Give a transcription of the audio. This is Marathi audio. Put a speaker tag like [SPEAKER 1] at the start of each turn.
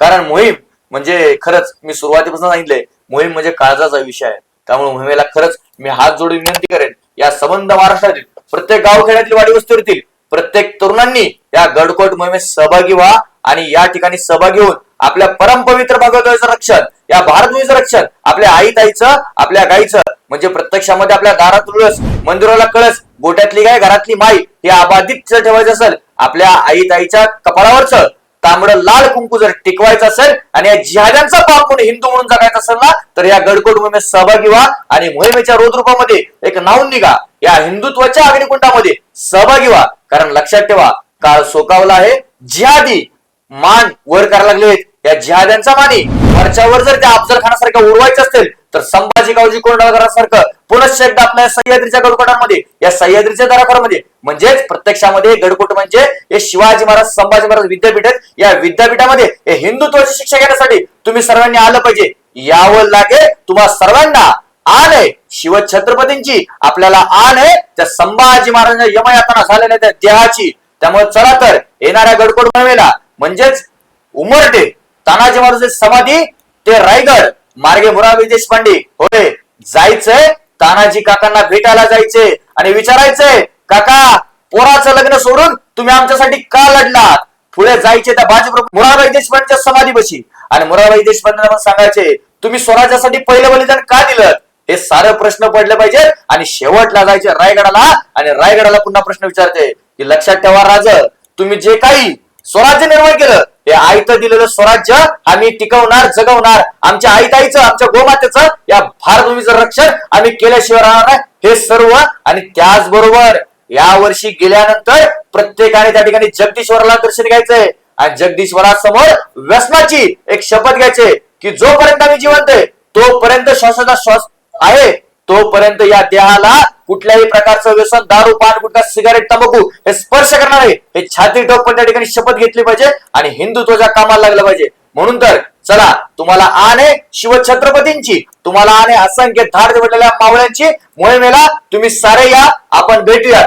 [SPEAKER 1] कारण मोहीम म्हणजे खरंच मी सुरुवातीपासून सांगितलंय मोहीम म्हणजे काळजाचा विषय आहे. त्यामुळे मोहिमेला खरंच मी हात जोडून विनंती करेन या संबंध महाराष्ट्रातील प्रत्येक गावखेड्यातील वाडी प्रत्येक तरुणांनी या गडकोट मोहिमेत सहभागी व्हा आणि या ठिकाणी सहभागी होऊन आपल्या परमपवित्र भगवद्गीतेचं रक्षण या भारतभूमीचं रक्षण आपल्या आई ताईचं आपल्या गाईचं म्हणजे प्रत्यक्षामध्ये आपल्या दारात तुळस मंदिराला कळस गोट्यातली गाय घरातली माई हे अबाधित ठेवायचं असेल आपल्या आई ताईच्या कपाळावरचं. तांबडं लाल कुंकू जर टिकवायचं असेल आणि या जिहाद्यांचा पाप म्हणून हिंदू म्हणून जगायचा असेल ना तर या गडकोट मोहिमेत सहभागी व्हा आणि मोहिमेच्या रोधरूपामध्ये एक नावून निघा. या हिंदुत्वाच्या अग्निकुंडामध्ये सहभागी व्हा. कारण लक्षात ठेवा काळ सोकावला आहे. जिहादी मान वर करायला लागलेत. या जिहाद्यांचा मानी वरच्यावर जर त्या अफजल खानासारख्या उडवायचं असेल तर संभाजी गावजी कोंडाळकरांसारखं पुनश्च एकदा आपल्या सह्याद्रीच्या गडकोटांमध्ये या सह्याद्रीच्या दराखरामध्ये म्हणजेच प्रत्यक्षामध्ये गडकोट म्हणजे हे शिवाजी महाराज संभाजी महाराज विद्यापीठ आहेत. या विद्यापीठामध्ये हे हिंदुत्वाची शिक्षा घेण्यासाठी तुम्ही सर्वांनी आलं पाहिजे. यावं लागेल तुम्हा सर्वांना आण आहे. शिव छत्रपतींची आपल्याला आण आहे. त्या संभाजी महाराजांच्या यमयातना झालेल्या त्या देहाची त्यामुळे चला तर येणाऱ्या गडकोट मोहिमेला म्हणजेच उमरटे तानाजी महाराज समाधी ते रायगड. मार्गे मुरावी देशपांडे होय जायचंय. तानाजी काकांना भेटायला जायचे आणि विचारायचंय काका पोराचं लग्न सोडून तुम्ही आमच्यासाठी का लढलात? पुढे जायचे त्या भाजप मुराबाई देशपांडेच्या बशी आणि मुराबाई देशपांडे पण सांगायचे तुम्ही स्वराज्यासाठी पहिलं बलिदान का दिलं? हे सारे प्रश्न पडले पाहिजेत आणि शेवटला जायचे रायगडाला. आणि रायगडाला पुन्हा प्रश्न विचारते की लक्षात ठेवा राज तुम्ही जे काही स्वराज्य निर्माण केलं हे आयत दिलेलं स्वराज्य आम्ही टिकवणार जगवणार. आमच्या आईताईचं आमच्या गोमातेचं या भारतभूमीचं रक्षण आम्ही केल्याशिवाय राहणार हे सर्व आणि त्याचबरोबर या वर्षी गेल्यानंतर प्रत्येकाने त्या ठिकाणी जगदीश्वराला दर्शन घ्यायचंय. आणि जगदीश्वरासमोर व्यसनाची एक शपथ घ्यायचे की जोपर्यंत आम्ही जिवंत आहे तोपर्यंत श्वासाचा श्वास आहे. तोपर्यंत या देहाला कुठल्याही प्रकारचं व्यसन दारू पान गुटखा सिगारेट तंबाखू हे स्पर्श करणार आहे हे छाती टोक पण त्या ठिकाणी शपथ घेतली पाहिजे आणि हिंदुत्वाच्या कामाला लागलं पाहिजे. म्हणून तर चला तुम्हाला आणे शिवछत्रपतींची तुम्हाला आणे असंख्य धाड निवडलेल्या मावळ्यांची मोहिमेला तुम्ही सारे या. आपण भेटूया